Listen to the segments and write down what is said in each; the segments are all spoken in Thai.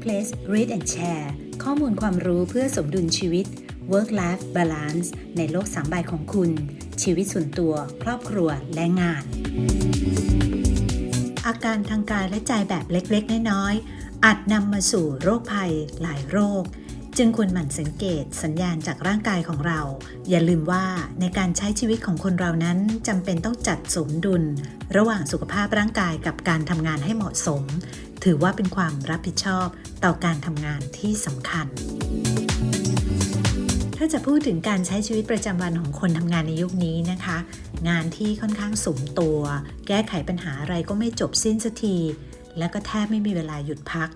Workplace Read and Share ข้อมูลความรู้เพื่อสมดุลชีวิต Work Life Balance ในโลกสามใบของคุณ ชีวิตส่วนตัว ครอบครัวและงาน อาการทางกายและใจแบบเล็กๆ น้อยๆ อาจนำมาสู่โรคภัยหลายโรค จึงควรหมั่นสังเกตสัญญาณจากร่างกายของเรา อย่าลืมว่าในการใช้ชีวิตของคนเรานั้นจำเป็นต้องจัดสมดุล ระหว่างสุขภาพร่างกายกับการทำงานให้เหมาะสม ถือว่าเป็นความรับผิดชอบ ต่อการทำงานที่สำคัญ ถ้าจะพูดถึงการใช้ชีวิตประจำวันของคนทำงานในยุคนี้นะคะ งานที่ค่อนข้างสมตัว แก้ไขปัญหาอะไรก็ไม่จบสิ้นสักที แล้วก็แทบไม่มีเวลาหยุดพัก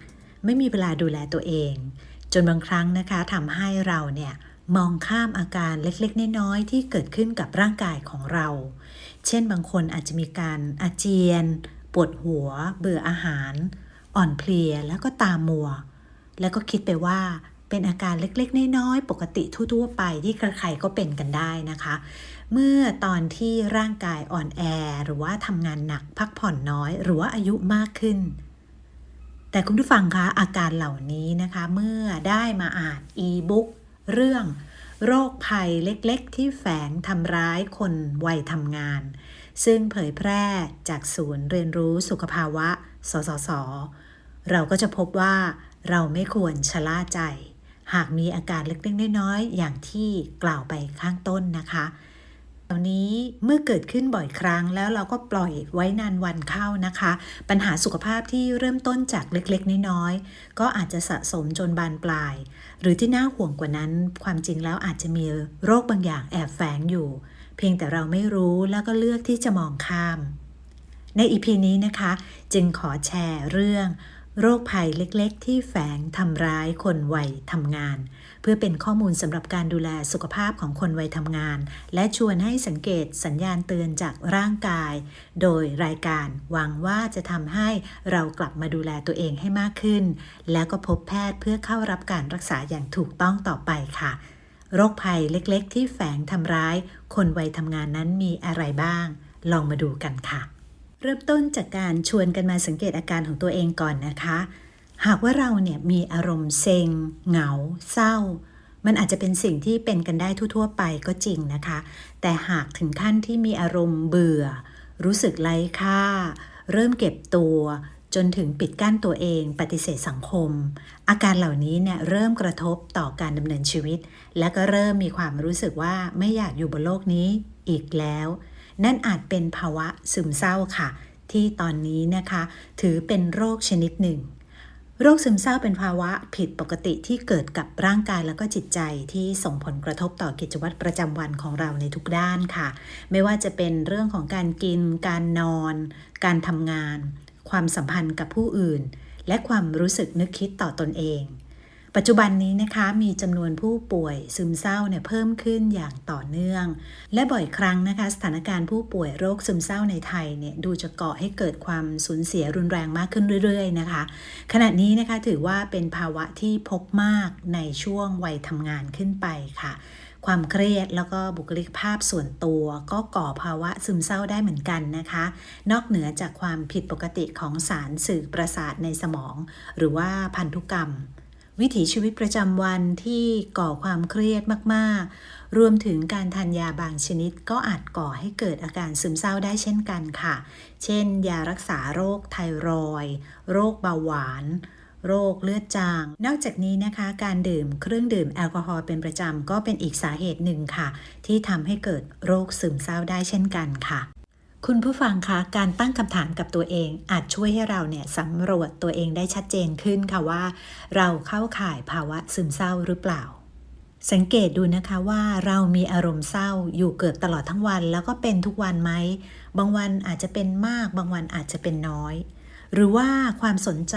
ไม่มีเวลาดูแลตัวเอง จนบางครั้งนะคะทำให้เราเนี่ยมองข้ามอาการเล็กๆ น้อยๆที่เกิดขึ้นกับร่างกายของเรา เช่นบางคนอาจจะมีการอาเจียน ปวดหัว เบื่ออาหาร อ่อนเพลียแล้วก็ตามัว แล้วก็คิดไปว่าเป็นอาการเล็กๆ น้อยๆ ปกติทั่วๆ ไปที่ใครๆก็เป็นกันได้นะคะ เมื่อตอนที่ร่างกายอ่อนแอ หรือว่าทำงานหนักพักผ่อนน้อย หรือว่าอายุมากขึ้น แต่คุณผู้ฟังคะอาการเหล่านี้นะคะ เมื่อได้มาอ่านอีบุ๊กเรื่องโรคภัยเล็กๆ ที่แฝงทำร้ายคนวัยทำงาน ซึ่งเผยแพร่จากศูนย์เรียนรู้สุขภาวะ สสส เราก็จะพบว่าเราไม่ควรชะล่าใจ หากมีอาการเล็กๆน้อยๆอย่างที่กล่าวไปข้างต้นนะคะตอนนี้เมื่อเกิดขึ้นบ่อยครั้งแล้วเราก็ปล่อยไว้นานวันเข้านะคะ ปัญหาสุขภาพที่เริ่มต้นจากเล็กๆ น้อยๆ ก็อาจจะสะสมจนบานปลาย หรือที่น่าห่วงกว่านั้น ความจริงแล้วอาจจะมีโรคบางอย่างแอบแฝงอยู่ เพียงแต่เราไม่รู้แล้วก็เลือกที่จะมองข้าม ในอีพีนี้นะคะ จึงขอแชร์เรื่อง โรคภัยเล็กๆ ที่แฝงทำร้ายคนวัยทำงาน เพื่อเป็นข้อมูลสำหรับการดูแลสุขภาพของคนวัยทำงาน และชวนให้สังเกตสัญญาณเตือนจากร่างกาย โดยรายการหวังว่าจะทำให้เรากลับมาดูแลตัวเองให้มากขึ้น แล้วก็พบแพทย์เพื่อเข้ารับการรักษาอย่างถูกต้องต่อไปค่ะ โรคภัยเล็กๆ ที่แฝงทำร้าย คนวัยทำงานนั้นมีอะไรบ้าง ลองมาดูกันค่ะ เริ่มต้นจากการชวนกันมาสังเกตอาการของตัวเองก่อนนะคะ หากว่าเราเนี่ยมีอารมณ์เซ็ง เหงา เศร้า มันอาจจะเป็นสิ่งที่เป็นกันได้ทั่ว ๆ ไปก็จริงนะคะ แต่หากถึงขั้นที่มีอารมณ์เบื่อ รู้สึกไร้ค่า เริ่มเก็บตัว จนถึงปิดกั้นตัวเอง ปฏิเสธสังคม อาการเหล่านี้เนี่ยเริ่มกระทบต่อการดำเนินชีวิต และก็เริ่มมีความรู้สึกว่าไม่อยากอยู่บนโลกนี้อีกแล้ว นั่นอาจเป็นภาวะซึมเศร้าค่ะ ที่ตอนนี้นะคะ ถือเป็นโรคชนิดหนึ่ง โรคซึมเศร้าเป็นภาวะผิดปกติที่เกิดกับร่างกายแล้วก็จิตใจที่ส่งผลกระทบต่อกิจวัตรประจำวันของเราในทุกด้านค่ะ ไม่ว่าจะเป็นเรื่องของการกิน การนอน การทำงาน ความสัมพันธ์กับผู้อื่น และความรู้สึกนึกคิดต่อตนเอง ปัจจุบันนี้นะคะมีจำนวนผู้ป่วยซึมเศร้าเนี่ยเพิ่มขึ้นอย่างต่อเนื่อง และบ่อยครั้งนะคะสถานการณ์ผู้ป่วยโรคซึมเศร้าในไทยเนี่ยดูจะก่อให้เกิดความสูญเสียรุนแรงมากขึ้นเรื่อยๆนะคะ ขณะนี้นะคะถือว่าเป็นภาวะที่พบมากในช่วงวัยทำงานขึ้นไปค่ะความเครียดแล้วก็บุคลิกภาพส่วนตัว ก็ก่อภาวะซึมเศร้าได้เหมือนกันนะคะ นอกเหนือจากความผิดปกติของสารสื่อประสาทในสมอง หรือว่าพันธุกรรม วิถีชีวิตประจำวันที่ก่อความเครียดมาก ๆ รวมถึงการทานยาบางชนิดก็อาจก่อให้เกิดอาการซึมเศร้าได้เช่นกันค่ะ เช่น ยารักษาโรคไทรอยด์โรคเบาหวานโรคเลือดจาง นอกจากนี้นะคะ การดื่มเครื่องดื่มแอลกอฮอล์เป็นประจำก็เป็นอีกสาเหตุหนึ่งค่ะ ที่ทำให้เกิดโรคซึมเศร้าได้เช่นกันค่ะ คุณผู้ฟังคะการตั้งคำถามกับตัวเอง อาจช่วยให้เราเนี่ยสำรวจตัวเองได้ชัดเจนขึ้นค่ะว่า เราเข้าข่ายภาวะซึมเศร้าหรือเปล่า สังเกตดูนะคะว่าเรามีอารมณ์เศร้าอยู่เกือบตลอดทั้งวัน แล้วก็เป็นทุกวันไหมบางวันอาจจะเป็นมาก บางวันอาจจะเป็นน้อย หรือว่าความสนใจ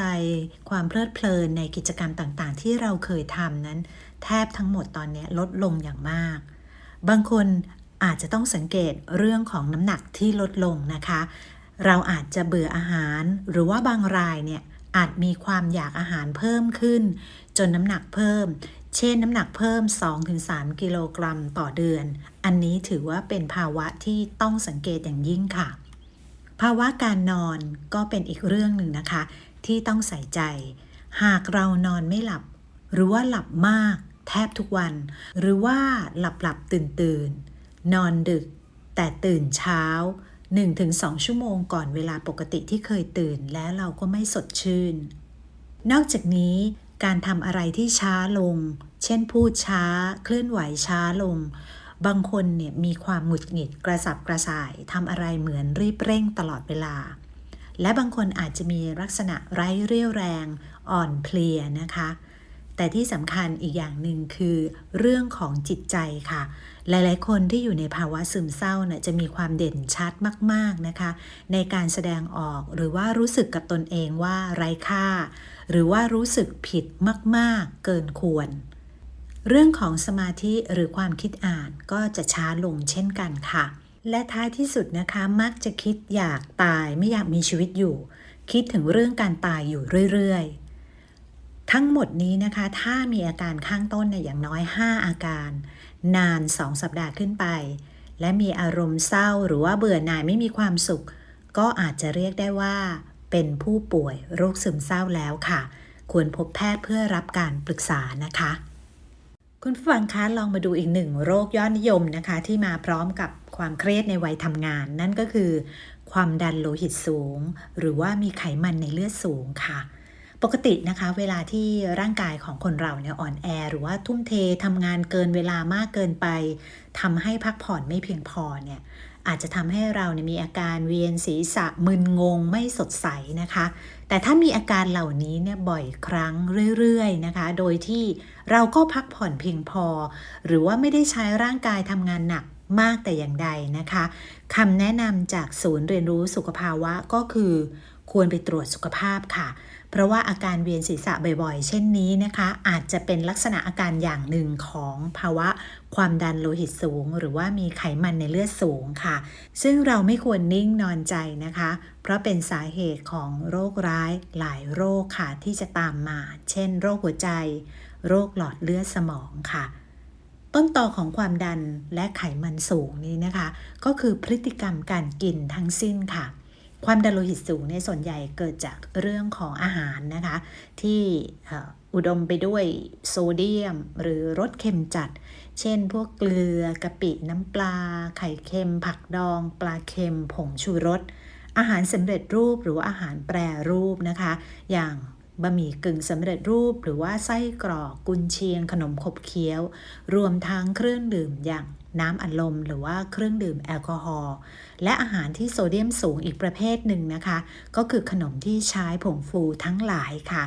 ความเพลิดเพลินในกิจกรรมต่างๆ ที่เราเคยทำนั้น แทบทั้งหมดตอนนี้ลดลงอย่างมากบางคน อาจจะต้องสังเกตเรื่องของน้ำหนักที่ลดลงนะคะ เราอาจจะเบื่ออาหารหรือว่าบางรายเนี่ยอาจมีความอยากอาหารเพิ่มขึ้น จนน้ำหนักเพิ่ม เช่นน้ำหนักเพิ่ม 2-3 กิโลกรัมต่อเดือน อันนี้ถือว่าเป็นภาวะที่ต้องสังเกตอย่างยิ่งค่ะ ภาวะการนอนก็เป็นอีกเรื่องหนึ่งนะคะ ที่ต้องใส่ใจ หากเรานอนไม่หลับ หรือว่าหลับมาก แทบทุกวัน หรือว่าหลับหลับตื่นตื่น นอนดึก แต่ตื่นเช้า 1-2 ชั่วโมงก่อนเวลาปกติที่เคยตื่นแล้วเราก็ไม่สดชื่น นอกจากนี้การทำอะไรที่ช้าลง เช่นพูดช้า เคลื่อนไหวช้าลง บางคนเนี่ยมีความหงุดหงิดกระสับกระส่ายทำอะไรเหมือนรีบเร่งตลอดเวลา และบางคนอาจจะมีลักษณะไร้เรี่ยวแรง อ่อนเพลียนะคะ แต่ที่สำคัญอีกอย่างหนึ่งคือเรื่องของจิตใจค่ะ หลายๆ คนที่อยู่ในภาวะซึมเศร้าเนี่ยจะมีความเด่นชัดมาก ๆนะคะ ในการแสดงออกหรือว่ารู้สึกกับตนเองว่าไร้ค่า หรือว่ารู้สึกผิดมาก ๆ เกินควร เรื่องของสมาธิหรือความคิดอ่านก็จะช้าลงเช่นกันค่ะ และท้ายที่สุดนะคะมักจะคิดอยากตายไม่อยากมีชีวิตอยู่ คิดถึงเรื่องการตายอยู่เรื่อย ๆ ทั้งหมดนี้นะคะ ถ้ามีอาการข้างต้นเนี่ยอย่างน้อย 5 อาการ นาน 2 สัปดาห์ขึ้นไป และมีอารมณ์เศร้าหรือว่าเบื่อหน่ายไม่มีความสุข ก็อาจจะเรียกได้ว่า เป็นผู้ป่วยโรคซึมเศร้าแล้วค่ะ ควรพบแพทย์เพื่อรับการปรึกษานะคะ คุณผู้ฟังคะลองมาดูอีกหนึ่งโรคยอดนิยมนะคะ ที่มาพร้อมกับความเครียดในวัยทำงาน นั่นก็คือ ความดันโลหิตสูง หรือว่ามีไขมันในเลือดสูงค่ะ ปกตินะคะเวลาที่ร่างกายของคนเราเนี่ยอ่อนแอ หรือว่าทุ่มเททำงานเกินเวลามากเกินไปทำให้พักผ่อนไม่เพียงพอเนี่ยอาจจะทำให้เราเนี่ยมีอาการเวียนศีรษะมึนงงไม่สดใสนะคะ แต่ถ้ามีอาการเหล่านี้เนี่ยบ่อยครั้งเรื่อยๆนะคะ โดยที่เราก็พักผ่อนเพียงพอ หรือว่าไม่ได้ใช้ร่างกายทำงานหนักมากแต่อย่างใดนะคะคำแนะนำจากศูนย์เรียนรู้สุขภาวะก็คือ ควรไปตรวจสุขภาพค่ะ เพราะว่าอาการเวียนศีรษะบ่อยๆ เช่นนี้นะคะ อาจจะเป็นลักษณะอาการอย่างหนึ่งของภาวะความดันโลหิตสูง หรือว่ามีไขมันในเลือดสูงค่ะ ซึ่งเราไม่ควรนิ่งนอนใจนะคะ เพราะเป็นสาเหตุของโรคร้ายหลายโรคค่ะที่จะตามมา เช่น โรคหัวใจ โรคหลอดเลือดสมองค่ะต้นต่อของความดันและไขมันสูงนี้นะคะ ก็คือพฤติกรรมการกินทั้งสิ้นค่ะ ความดันโลหิตสูงในส่วนใหญ่เกิดจากเรื่องของอาหารนะคะ ที่อุดมไปด้วยโซเดียม หรือรสเค็มจัด เช่น พวกเกลือกะปิน้ำปลา ไข่เค็ม ผักดอง ปลาเค็ม ผงชูรส อาหารสำเร็จรูปหรือว่าอาหารแปรรูปนะคะ อย่างบะหมี่กึ่งสำเร็จรูป หรือว่าไส้กรอกกุนเชียง ขนมขบเคี้ยว รวมทั้งเครื่องดื่มอย่าง น้ำอัดลม หรือว่าเครื่องดื่มแอลกอฮอล์และอาหารที่โซเดียมสูงอีกประเภทหนึ่งนะคะ ก็คือขนมที่ใช้ผงฟูทั้งหลายค่ะ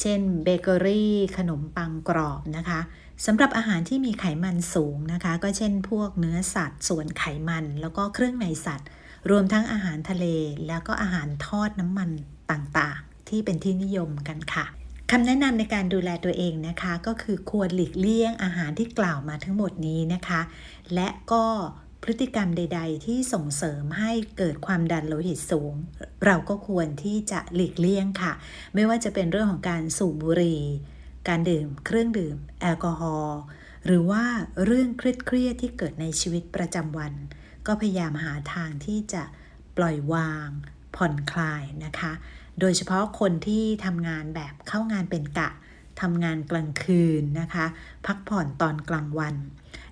เช่นเบเกอรี่ขนมปังกรอบนะคะสำหรับอาหารที่มีไขมันสูงนะคะ ก็เช่นพวกเนื้อสัตว์ ส่วนไขมัน แล้วก็เครื่องในสัตว์ รวมทั้งอาหารทะเล แล้วก็อาหารทอดน้ำมันต่างๆ ที่เป็นที่นิยมกันค่ะ คำแนะนำในการดูแลตัวเองนะคะ ก็คือควรหลีกเลี่ยงอาหารที่กล่าวมาทั้งหมดนี้นะคะ และก็พฤติกรรมใด ๆ ที่ส่งเสริมให้เกิดความดันโลหิตสูง เราก็ควรที่จะหลีกเลี่ยงค่ะ ไม่ว่าจะเป็นเรื่องของการสูบบุหรี่ การดื่มเครื่องดื่ม แอลกอฮอล์หรือว่าเรื่องเครียดๆที่เกิดในชีวิตประจำวัน ก็พยายามหาทางที่จะปล่อยวาง ผ่อนคลายนะคะ โดยเฉพาะคนที่ทำงานแบบเข้างานเป็นกะทำงานกลางคืนนะคะ พักผ่อนตอนกลางวัน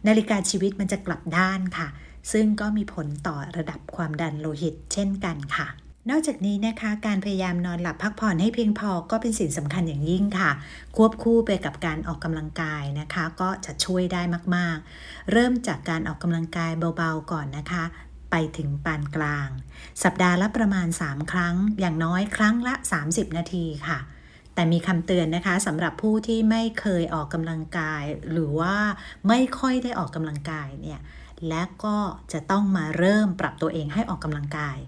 นาฬิกาชีวิตมันจะกลับด้านค่ะ ซึ่งก็มีผลต่อระดับความดันโลหิตเช่นกันค่ะ นอกจากนี้นะคะ การพยายามนอนหลับพักผ่อนให้เพียงพอก็เป็นสิ่งสำคัญอย่างยิ่งค่ะ ควบคู่ไปกับการออกกำลังกายนะคะ ก็จะช่วยได้มาก ๆ เริ่มจากการออกกำลังกายเบา ๆ ก่อนนะคะ ไปถึงปานกลาง สัปดาห์ละประมาณ 3 ครั้ง อย่างน้อยครั้งละ 30 นาทีค่ะ แต่มีคำเตือนนะคะสำหรับผู้ที่ไม่เคยออกกำลังกาย หรือว่าไม่ค่อยได้ออกกำลังกายเนี่ยและก็จะต้องมาเริ่มปรับตัวเองให้ออกกำลังกาย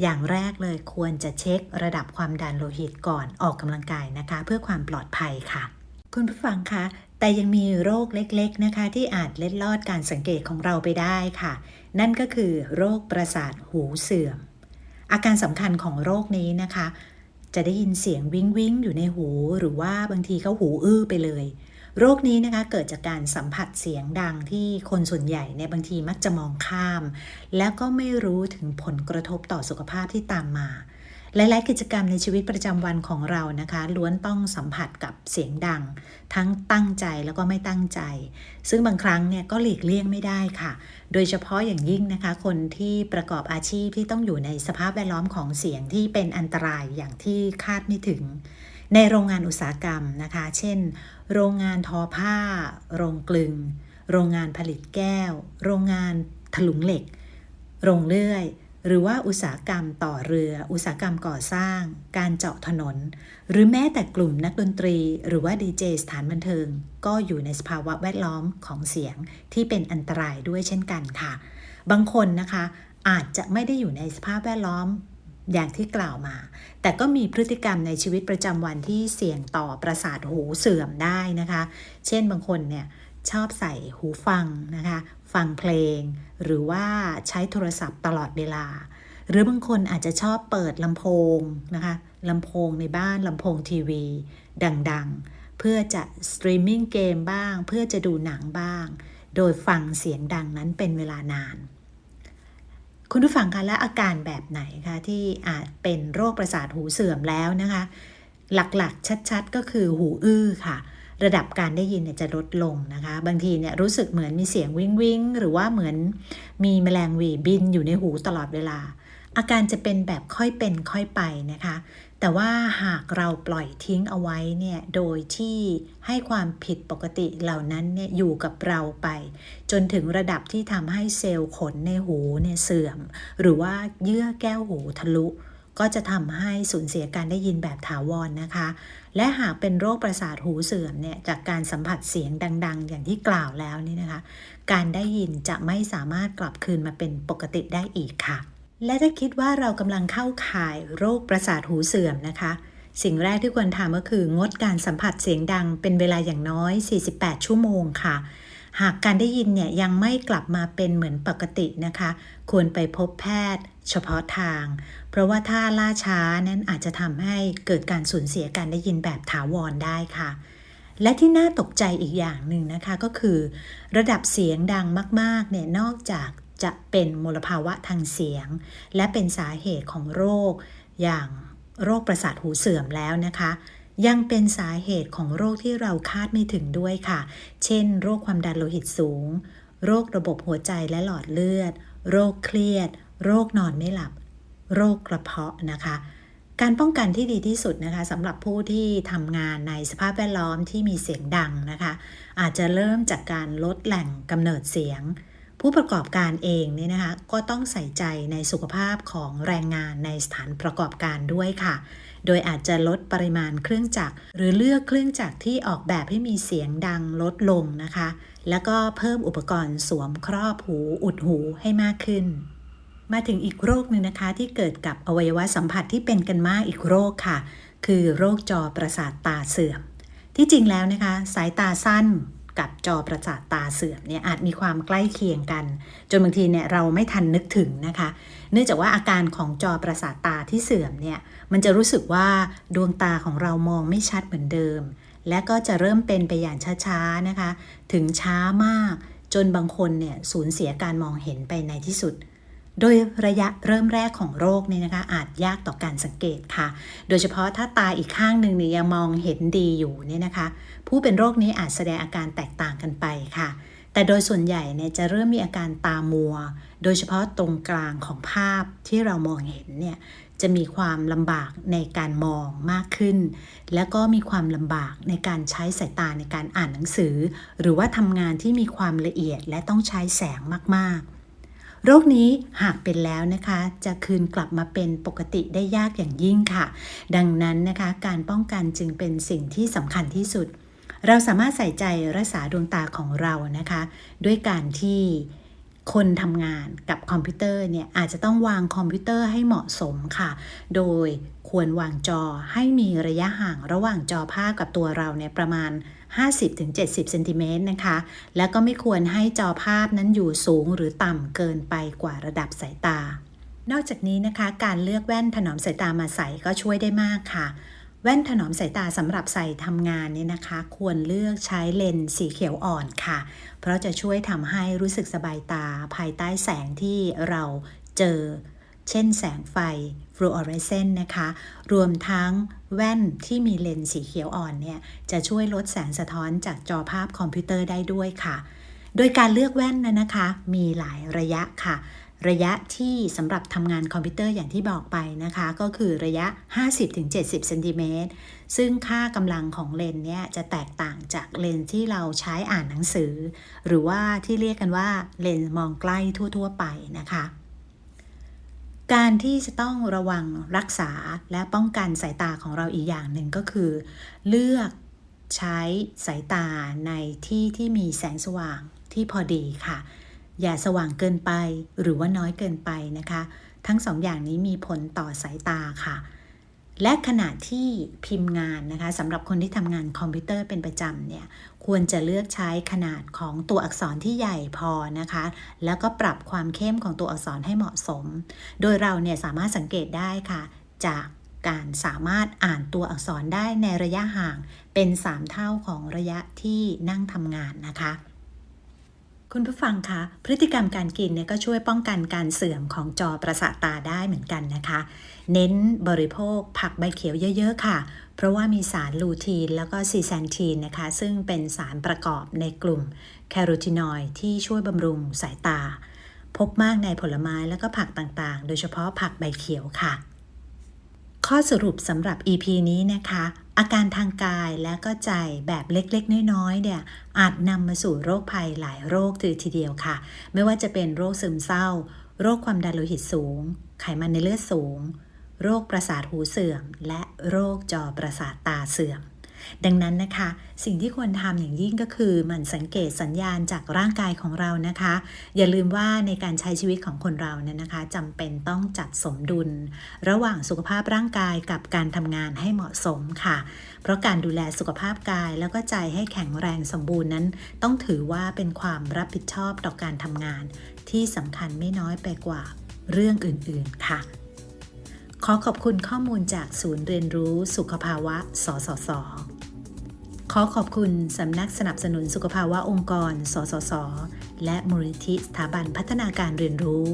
อย่างแรกเลยควรจะเช็คระดับความดันโลหิตก่อนออกกำลังกายนะคะ เพื่อความปลอดภัยค่ะ คุณผู้ฟังคะแต่ยังมีโรคเล็กๆนะคะ ที่อาจเล็ดลอดการสังเกตของเราไปได้ค่ะ นั่นก็คือโรคประสาทหูเสื่อม อาการสำคัญของโรคนี้นะคะ จะได้ยินเสียงวิ้งวิ้งอยู่ในหูหรือว่าบางทีเขาหูอื้อไปเลย โรคนี้นะคะเกิดจากการสัมผัสเสียงดังที่คนส่วนใหญ่ในบางทีมักจะมองข้าม แล้วก็ไม่รู้ถึงผลกระทบต่อสุขภาพที่ตามมา หลาย ๆ กิจกรรมในชีวิตประจำวันของเรานะคะ ล้วนต้องสัมผัสกับเสียงดัง ทั้งตั้งใจแล้วก็ไม่ตั้งใจ ซึ่งบางครั้งเนี่ยก็หลีกเลี่ยงไม่ได้ค่ะ โดยเฉพาะอย่างยิ่งนะคะ คนที่ประกอบอาชีพที่ต้องอยู่ในสภาพแวดล้อมของเสียงที่เป็นอันตรายอย่างที่คาดไม่ถึง ในโรงงานอุตสาหกรรมนะคะ เช่น โรงงานทอผ้า โรงกลึง โรงงานผลิตแก้ว โรงงานถลุงเหล็ก โรงเลื่อย หรือว่าอุตสาหกรรมต่อเรือ อุตสาหกรรมก่อสร้าง การเจาะถนน หรือแม้แต่กลุ่มนักดนตรี หรือว่าดีเจสถานบันเทิง ก็อยู่ในสภาวะแวดล้อมของเสียงที่เป็นอันตรายด้วยเช่นกันค่ะ บางคนนะคะอาจจะไม่ได้อยู่ในสภาพแวดล้อมอย่างที่กล่าวมา แต่ก็มีพฤติกรรมในชีวิตประจำวันที่เสี่ยงต่อประสาทหูเสื่อมได้นะคะ เช่นบางคนเนี่ยชอบใส่หูฟังนะคะ ฟังเพลง หรือว่าใช้โทรศัพท์ตลอดเวลา หรือบางคนอาจจะชอบเปิดลำโพงนะคะลำโพงในบ้านลำโพงทีวี ดังๆ เพื่อจะสตรีมมิ่งเกมบ้าง เพื่อจะดูหนังบ้าง โดยฟังเสียงดังนั้นเป็นเวลานาน คุณผู้ฟังคะและอาการแบบไหนคะที่อาจเป็นโรคประสาทหูเสื่อมแล้วนะคะ หลักๆชัดๆก็คือหูอื้อค่ะ ระดับการได้ยินเนี่ยจะลดลงนะคะ บางทีเนี่ยรู้สึกเหมือนมีเสียงวิงวิงหรือว่าเหมือนมีแมลงวีบินอยู่ในหูตลอดเวลา อาการจะเป็นแบบค่อยเป็นค่อยไปนะคะ แต่ว่าหากเราปล่อยทิ้งเอาไว้เนี่ยโดยที่ให้ความผิดปกติเหล่านั้นเนี่ยอยู่กับเราไป จนถึงระดับที่ทำให้เซลล์ขนในหูเนี่ยเสื่อม หรือว่าเยื่อแก้วหูทะลุ ก็จะทำให้สูญเสียการได้ยินแบบถาวรนนะคะ และหากเป็นโรคประสาทหูเสื่อมเนี่ยจากการสัมผัสเสียงดัง ๆ อย่างที่กล่าวแล้วนี่นะคะ การได้ยินจะไม่สามารถกลับคืนมาเป็นปกติได้อีกค่ะ และถ้าคิดว่าเรากำลังเข้าข่ายโรคประสาทหูเสื่อมนะคะ สิ่งแรกที่ควรทำก็คืองดการสัมผัสเสียงดังเป็นเวลาอย่างน้อย 48 ชั่วโมงค่ะ หากการได้ยินเนี่ยยังไม่กลับมาเป็นเหมือนปกตินะคะ ควรไปพบแพทย์เฉพาะทาง เพราะว่าถ้าล่าช้านั้นอาจจะทำให้เกิดการสูญเสียการได้ยินแบบถาวรได้ค่ะ และที่น่าตกใจอีกอย่างหนึ่งนะคะก็คือ ระดับเสียงดังมากๆเนี่ยนอกจากจะเป็นมลภาวะทางเสียง และเป็นสาเหตุของโรคอย่างโรคประสาทหูเสื่อมแล้วนะคะ ยังเป็นสาเหตุของโรคที่เราคาดไม่ถึงด้วยค่ะ เช่น โรคความดันโลหิตสูง โรคระบบหัวใจและหลอดเลือด โรคเครียด โรคนอนไม่หลับ โรคกระเพาะนะคะ การป้องกันที่ดีที่สุดนะคะสำหรับผู้ที่ทำงานในสภาพแวดล้อมที่มีเสียงดังนะคะ อาจจะเริ่มจากการลดแหล่งกำเนิดเสียงผู้ประกอบการเองเนี่ยนะคะ ก็ต้องใส่ใจในสุขภาพของแรงงานในสถานประกอบการด้วยค่ะ โดยอาจจะลดปริมาณเครื่องจักร หรือเลือกเครื่องจักรที่ออกแบบให้มีเสียงดังลดลงนะคะ แล้วก็เพิ่มอุปกรณ์สวมครอบหูอุดหูให้มากขึ้น มาถึงอีกโรคหนึ่งนะคะที่เกิดกับอวัยวะสัมผัสที่เป็นกันมากอีกโรคค่ะ คือโรคจอประสาทตาเสื่อม ที่จริงแล้วนะคะ สายตาสั้น กับจอประสาทตาเสื่อมเนี่ยอาจมีความใกล้เคียงกัน จนบางทีเนี่ยเราไม่ทันนึกถึงนะคะ เนื่องจากว่าอาการของจอประสาทตาที่เสื่อมเนี่ยมันจะรู้สึกว่าดวงตาของเรามองไม่ชัดเหมือนเดิม และก็จะเริ่มเป็นไปอย่างช้าๆนะคะ ถึงช้ามาก จนบางคนเนี่ยสูญเสียการมองเห็นไปในที่สุด โดยระยะเริ่มแรกของโรคเนี่ยนะคะอาจยากต่อการสังเกตค่ะ โดยเฉพาะถ้าตาอีกข้างหนึ่งเนี่ยยังมองเห็นดีอยู่เนี่ยนะคะ ผู้เป็นโรคนี้อาจแสดงอาการแตกต่างกันไปค่ะ แต่โดยส่วนใหญ่เนี่ยจะเริ่มมีอาการตามัว โดยเฉพาะตรงกลางของภาพที่เรามองเห็นเนี่ยจะมีความลำบากในการมองมากขึ้น แล้วก็มีความลำบากในการใช้สายตาในการอ่านหนังสือ หรือว่าทำงานที่มีความละเอียดและต้องใช้แสงมากๆ โรคนี้หากเป็นแล้วนะคะ จะคืนกลับมาเป็นปกติได้ยากอย่างยิ่งค่ะ ดังนั้นนะคะการป้องกันจึงเป็นสิ่งที่สำคัญที่สุด เราสามารถใส่ใจรักษาดวงตาของเรานะคะ ด้วยการที่คนทำงานกับคอมพิวเตอร์เนี่ยอาจจะต้องวางคอมพิวเตอร์ให้เหมาะสมค่ะ โดยควรวางจอให้มีระยะห่างระหว่างจอภาพกับตัวเราเนี่ยประมาณ 50-70เซนติเมตรนะคะ แล้วก็ไม่ควรให้จอภาพนั้นอยู่สูงหรือต่ำเกินไปกว่าระดับสายตา นอกจากนี้นะคะ การเลือกแว่นถนอมสายตามาใส่ก็ช่วยได้มากค่ะแว่นถนอมสายตาสำหรับใส่ทำงานเนี่ยนะคะ ควรเลือกใช้เลนส์สีเขียวอ่อนค่ะ เพราะจะช่วยทำให้รู้สึกสบายตาภายใต้แสงที่เราเจอ เช่นแสงไฟฟลูออเรสเซนต์นะคะ รวมทั้งแว่นที่มีเลนส์สีเขียวอ่อนเนี่ย จะช่วยลดแสงสะท้อนจากจอภาพคอมพิวเตอร์ได้ด้วยค่ะ โดยการเลือกแว่นนะนะคะ มีหลายระยะค่ะ ระยะที่สำหรับทำงานคอมพิวเตอร์อย่างที่บอกไปนะคะ ก็คือระยะ 50-70เซนติเมตรซึ่งค่ากำลังของเลนส์เนี่ยจะแตกต่างจากเลนส์ที่เราใช้อ่านหนังสือ หรือว่าที่เรียกกันว่าเลนส์มองใกล้ทั่ว ๆ ไปนะคะ การที่จะต้องระวังรักษาและป้องกันสายตาของเราอีกอย่างหนึ่งก็คือ เลือกใช้สายตาในที่ที่มีแสงสว่างที่พอดีค่ะ อย่าสว่างเกินไปหรือว่าน้อยเกินไปนะคะ ทั้งสองอย่างนี้มีผลต่อสายตาค่ะ และขณะที่พิมพ์งานนะคะสำหรับคนที่ทำงานคอมพิวเตอร์เป็นประจำเนี่ย ควรจะเลือกใช้ขนาดของตัวอักษรที่ใหญ่พอนะคะ แล้วก็ปรับความเข้มของตัวอักษรให้เหมาะสม โดยเราเนี่ยสามารถสังเกตได้ค่ะ จากการสามารถอ่านตัวอักษรได้ในระยะห่างเป็น 3 เท่าของระยะที่นั่งทำงานนะคะ คุณผู้ฟังคะ พฤติกรรมการกินเนี่ยก็ช่วยป้องกันการเสื่อมของจอประสาทตาได้เหมือนกันนะคะ เน้นบริโภคผักใบเขียวเยอะ ๆ ค่ะ เพราะว่ามีสารลูทีนแล้วก็ซีแซนทีนนะคะ ซึ่งเป็นสารประกอบในกลุ่มแคโรทีนอยด์ที่ช่วยบำรุงสายตา พบมากในผลไม้แล้วก็ผักต่างๆ โดยเฉพาะผักใบเขียวค่ะ ข้อสรุปสำหรับ EP นี้นะคะ อาการทางกายและก็ใจแบบเล็กๆ น้อยๆเนี่ยอาจนำมาสู่โรคภัยหลายโรคทีเดียวค่ะ ไม่ว่าจะเป็นโรคซึมเศร้า โรคความดันโลหิตสูง ไขมันในเลือดสูง โรคประสาทหูเสื่อม และโรคจอประสาทตาเสื่อม ดังนั้นนะคะ สิ่งที่ควรทำอย่างยิ่งก็คือหมันสังเกตสัญญาณจากร่างกายของเรานะคะ อย่าลืมว่าในการใช้ชีวิตของคนเราเนี่ยนะคะจำเป็นต้องจัดสมดุล ระหว่างสุขภาพร่างกายกับการทำงานให้เหมาะสมค่ะ เพราะการดูแลสุขภาพกายแล้วก็ใจให้แข็งแรงสมบูรณ์นั้น ต้องถือว่าเป็นความรับผิดชอบต่อการทำงาน ที่สำคัญไม่น้อยไปกว่าเรื่องอื่นๆค่ะขอขอบคุณข้อมูลจากศูนย์เรียนรู้สุขภาวะ สสส อขอบคุณสำนักสนับสนุนสุขภาวะองค์กร สสส และมูลนิธิสถาบันพัฒนาการเรียนรู้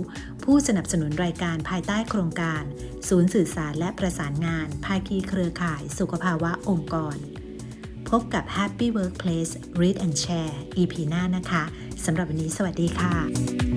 ผู้สนับสนุนรายการภายใต้โครงการ ศูนย์สื่อสารและประสานงาน ภาคีเครือข่ายสุขภาวะองค์กร พบกับ Happy Workplace Read and Share EP หน้านะคะสำหรับวันนี้สวัสดีค่ะ